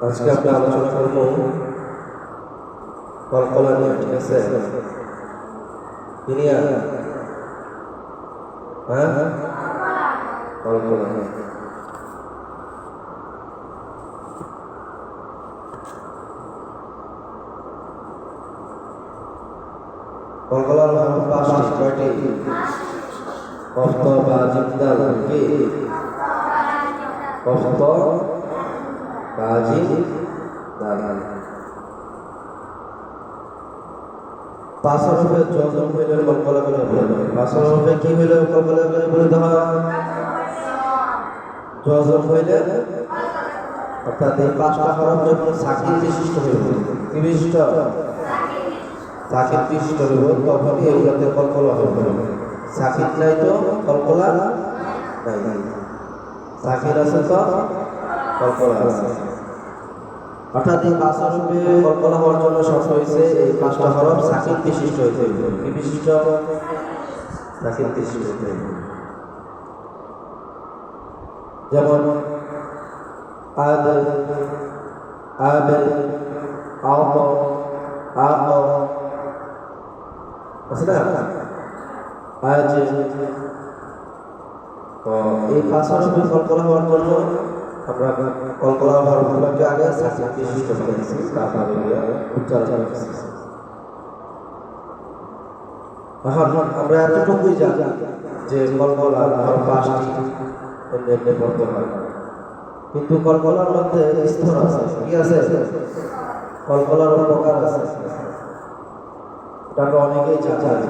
আজকে আমরা আলোচনা করব কলকলা নিয়ে, ঠিক আছে? দুনিয়া হ্যাঁ? কলকলা কলকলার নাম পাঁচটি কয়টি কফত বা জিবদাল কি কফত কাজী দালাল পাঁচশো রুপে যজন হইলে কলকলা করে বলে দেয় পাঁচশো রুপে কি হইলে কলকলা করে বলে দেওয়া যজন হইলে অর্থাৎ এই পাঁচটা হরফ যখন সাকির বিশিষ্ট হইব কি বিশিষ্ট? সাকির বিশিষ্ট হইব তখনই এগুলোতে কলকলা হইব সাকির নাই তো কলকলা নাই। সাকির আছে তো কলকলা আছে। অর্থাৎ এই পাঁচটা রূপে কল্পনা হওয়ার জন্য শর্ত হয়েছে, এই পাঁচটা হরফ সাকিব বিশিষ্ট হইতে হইবে কি বিশিষ্ট? সাকিব বিশিষ্ট হইতে হইবে যেমন আদ আবেল আব আব আছে না? আজ এই পাঁচটা রূপে কল্পনা হওয়ার জন্য আমরা কল্পনা আগে তারপরে উচ্চারণ করেছি। আমরা এতটুকুই জানি যে এমনি পড়তে হয়। কিন্তু কলকলার মধ্যে স্তর আছে, কি আছে? কলকলার প্রকার আছে। আমরা অনেকেই জানি।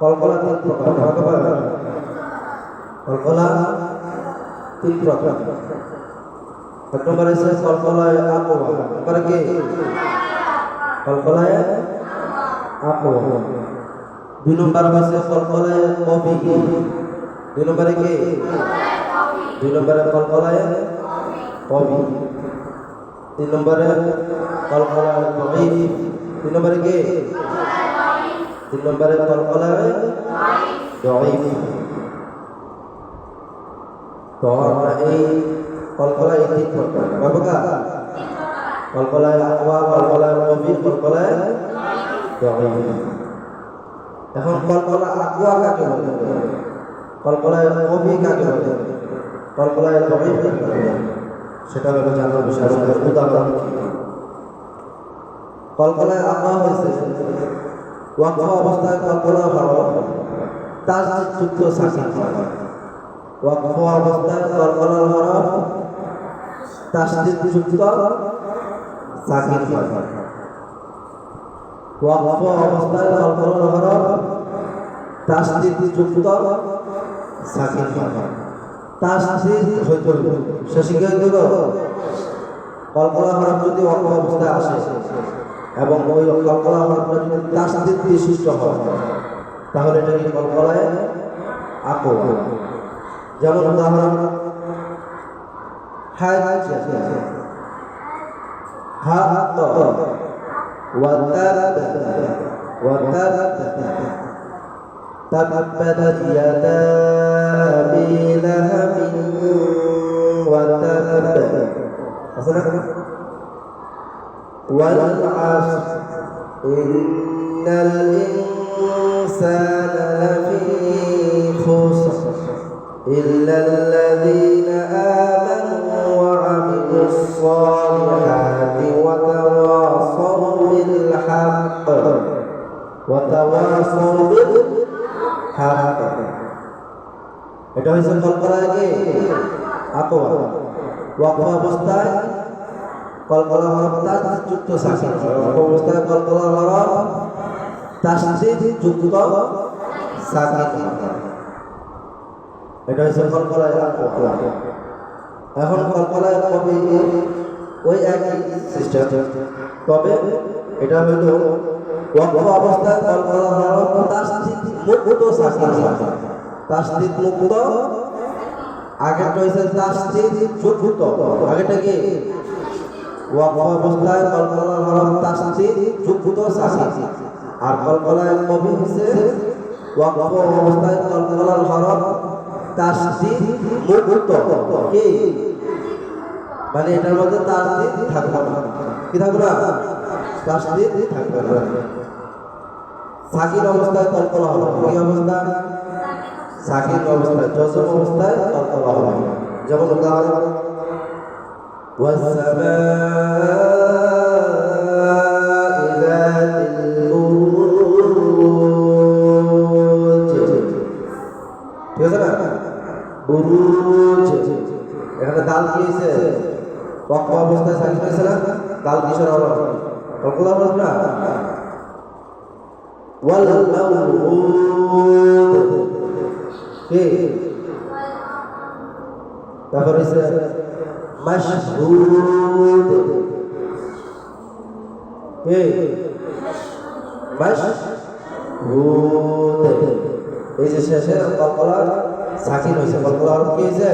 কল্পনা তিন প্রকার কল্পনা তিন প্রকার এক নম্বর আছে কল্পনায় আকোয়া নম্বর কি? কল্পনায় আকোয়া দুই নম্বর আছে কল্পনায় কবি দুই নম্বরে কি? দুই নম্বরে কল্পনায় কবি তিন নম্বরে কল্পনায় কবি তিন নম্বরে কি? তিন নম্বরে কল্পনায় দঈফ তো আমরা এই কল্পনায় এই তিন প্রকার বাবুকা কল্পনায় আকওয়া কল্পনায় কবি কল্পনায় দঈফ এখন কল্পনা আকওয়া কাকে বলে? কল্পনায় কবি কাকে বলে? কল্পনায় দঈফ কাকে বলে? সেটা হলো জানার বিষয় উদাহরণ কি? কল্পনায় আকওয়া হয়েছে। ওয়াক্ফ অবস্থায় কল্পনা ভালো তার যুক্ত সাকিব ওয়াক্ফ অবস্থায় কল্পনার হরফ তাসদিদ যুক্ত সাকিন হয় ওয়াক্ফ অবস্থায় কল্পনার হরফ তাসদিদ যুক্ত সাকিন হয় তাসদিদ হইতে হইব সে শিখে দিব কল্পনা হরফ যদি ওয়াক্ফ অবস্থায় আসে এবং ওই কল্পনা হরফটা যদি তাসদিদ বিশিষ্ট হয় তাহলে এটা কি কল্পনায় আকোয়া যেমন উদাহরণ হাজ হাত ওয়াতাব ওয়াতাব تبت يدا أبي لهب وتب والعصر إن الإنسان لفي خسر إلا الذين آمنوا وعملوا الصالحات وتواصوا بالحق وتواصوا بالحق এটা হয়েছে কল্পনা আগে আকোয়া ওয়াক্ফ অবস্থায় কল্পনা হরফ তার যুক্ত সাকিন ওয়াক্ফ অবস্থায় কল্পনা হরফ তাসদিদ যুক্ত সাকিন এটা হচ্ছে আকোয়া এখন কল্পনায় কবি ওই একই সিস্টেম। তবে এটা হইল ওয়াক্ফ অবস্থায় কল্পনা হরফ তাসদিদ মুক্ত সাকিন তাসদিদ মুক্ত। আগেরটা হয়েছে তাসদিদ যুক্ত আগেরটা কি? ওয়াক্ফ অবস্থায় কল্পনার হরফ তাসদিদ যুক্ত সাকিন আর কল্পনায় কবি হচ্ছে ওয়াক্ফ অবস্থায় কল্পনার হরফ তাসদিদ মুক্ত কি মানে এটার মধ্যে তাসদিদ থাকবে না কি থাকবে না তাসদিদ থাকবে না সাকিন অবস্থায় কল্পনা হবে কি অবস্থা সাকিন অবস্থায় জজম অবস্থায় কল্পনা হবে যেমন উদাহরণ والسماء বুরুজ এখানে দাল কি হয়েছে? পক্ষ অবস্থায় সাকিব হয়েছে না? দাল কিসের হলো কল্পনা হলো না? ওয়াল মাউউদ। কি? তারপর হয়েছে মাশহুদ কি? মাশহুদ এই যে শেষে কল্পনা সাকিন হয়েছে। কল্পনা আর কি হয়েছে?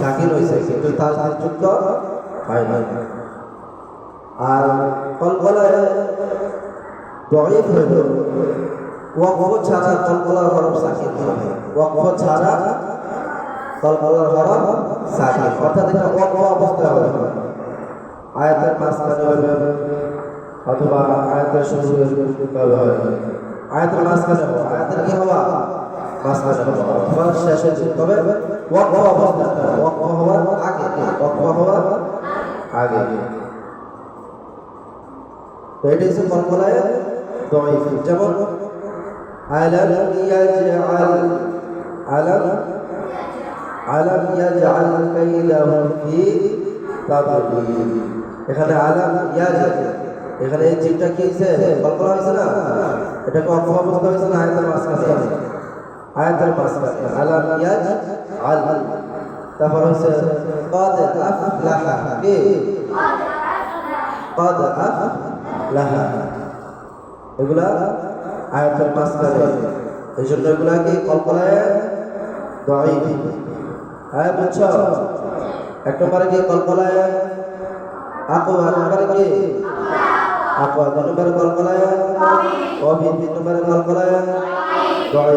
সাকিন হয়েছে, কিন্তু তার যুক্ত হয় না আর কল্পনায় দরিফ হইল। ওয়াকফ ছাড়া কল্পনার হরফ সাকিন হবে ওয়াকফ ছাড়া কল্পনার হরফ সাকিন অর্থাৎ এটা ওয়াকফ অবস্থায় হবে। আয়াতের মাঝখানে হবে, অথবা আয়াতের শুরু আয়াতের মাঝখানে হবে। আয়াতের কি হওয়া মাঝখানে হবে অথবা শেষে হবে। তবে ওয়াকফ অবস্থা ওয়াকফ হওয়ার আগে ওয়াকফ হওয়ার আগে তো এটি হচ্ছে কল্পনায় ضعيف যেমন আলাম ইয়াজআল আলাম আলাম ইয়াজআল কাইদাহুম ফি তাদলিল এখানে আলাম ইয়াজআল এখানে এই জিমটা কি হয়েছে কল্পনা হয়েছে না এটা কি অর্থ অবস্থা হয়েছে না আয়াতের মাঝখানে আয়াতের পাঁচটা আলাম ইয়াজ আল। তারপর হচ্ছে, কদ আফলাহা কে? কদ আফলাহা এগুলা আয়াতের পাঁচটা এই জন্য এগুলাকে কল্পনায় দই হ্যাঁ বুঝছ এক নম্বরে কি কল্পনায় আকো আর নম্বরে কি? আকো দু নম্বরে কল্পনায় অভি তিন নম্বরে কল্পনায় দই